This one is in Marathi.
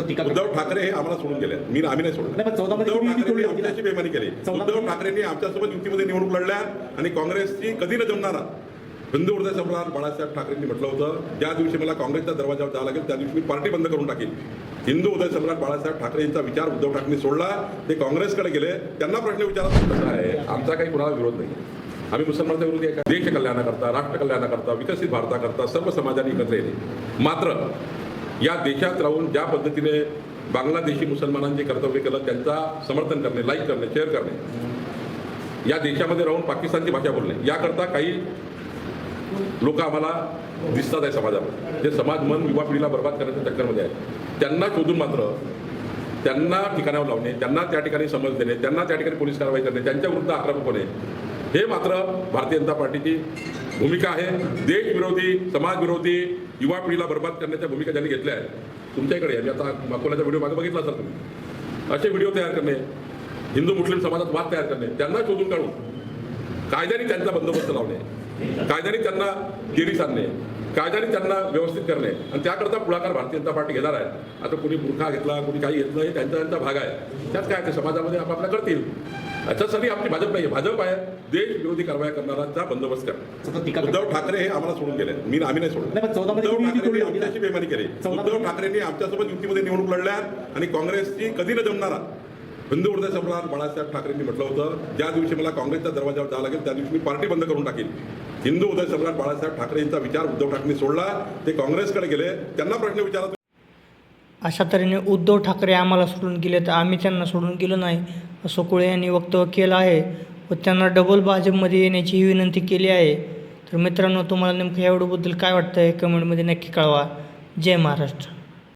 सतत टीका. उद्धव ठाकरे हे आम्हाला सोडून गेले मी आम्ही नाही सोडलं नाही, पण चौदामध्ये उद्धव युती? आमच्याशी बेमानी केली. उद्धव ठाकरेंनी आमच्यासोबत युतीमध्ये निवडणूक लढल्या आणि काँग्रेसची कधी न जमणारा. हिंदू हृदय सम्राट बाळासाहेब ठाकरेंनी म्हटलं होतं ज्या दिवशी मला काँग्रेसच्या दरवाजावर जावं लागेल त्या दिवशी मी पार्टी बंद करून टाकेल हिंदू हृदय सम्राट बाळासाहेब ठाकरे यांचा विचार उद्धव ठाकरेंनी सोडला. ते काँग्रेसकडे गेले. त्यांना प्रश्न विचारत कसं आहे. आमचा काही कुणाला विरोध नाही आम्ही मुसलमानांचा विरोधी आहे का? देश कल्याणाकरता राष्ट्र कल्याणाकरता विकसित भारताकरता सर्व समाजाने एकत्र येणे. मात्र या देशात राहून ज्या पद्धतीने बांगलादेशी मुसलमानांचे कर्तव्य केलं त्यांचा समर्थन करणे लाईक करणे शेअर करणे. या देशामध्ये राहून पाकिस्तानची भाषा बोलणे. याकरता काही लोक आम्हाला दिसतात आहे समाजामध्ये. जे समाज मन युवा पिढीला बर्बाद करण्याच्या चक्करमध्ये आहे. त्यांना शोधून मात्र त्यांना ठिकाणावर लावणे त्यांना त्या ठिकाणी समज देणे त्यांना त्या ठिकाणी पोलीस कारवाई करणे त्यांच्याविरुद्ध आक्रमक होणे हे मात्र भारतीय जनता पार्टीची भूमिका आहे. देशविरोधी समाजविरोधी युवा पिढीला बर्बाद करण्याच्या भूमिका ज्यांनी घेतल्या आहेत तुमच्याकडे आहे. मी आता अकोल्याचा व्हिडिओ मागे बघितला असाल तुम्ही. असे व्हिडिओ तयार करणे हिंदू मुस्लिम समाजात वाद तयार करणे त्यांना शोधून काढून कायद्याने त्यांचा बंदोबस्त लावणे कायद्याने त्यांना केरी आणणे कायद्याने त्यांना व्यवस्थित करणे आणि त्याकरता पुढाकार भारतीय जनता पार्टी घेणार आहे. आता कोणी मूर्खा घेतला कोणी काही घेतलं हे त्यांचा त्यांचा भाग आहे. त्यात काय ते समाजामध्ये आपापल्या करतील. याच्यासाठी आमची भाजप नाही. भाजप आहे. देश विरोधी कारवाया करणाऱ्यांचा बंदोबस्त करा. उद्धव ठाकरे हे आम्हाला सोडून गेले. मी आम्ही नाही चौदामध्ये उद्धव ना? आमच्याशी बेमानी केली. उद्धव ठाकरेंनी आमच्यासोबत युतीमध्ये निवडणूक लढल्या आणि काँग्रेसची कधी न जमणारा हिंदू हृदय सम्राट बाळासाहेब ठाकरेंनी म्हटलं होतं ज्या दिवशी मला काँग्रेसच्या दरवाजावर जावं लागेल त्या दिवशी मी पार्टी बंद करून टाकेल हिंदू हृदय सम्राट बाळासाहेब ठाकरे यांचा विचार उद्धव ठाकरेंनी सोडला. ते काँग्रेसकडे गेले. त्यांना प्रश्न विचारत अशा तऱ्हेने उद्धव ठाकरे आम्हाला सोडून गेले तर आम्ही त्यांना सोडून गेलो नाही असं कुळे यांनी वक्तव्य केलं आहे व त्यांना डबल भाजपमध्ये येण्याची ही विनंती केली आहे. तर मित्रांनो तुम्हाला नेमकं या व्हिडिओबद्दल काय वाटतं आहे कमेंटमध्ये नक्की कळवा. जय महाराष्ट्र.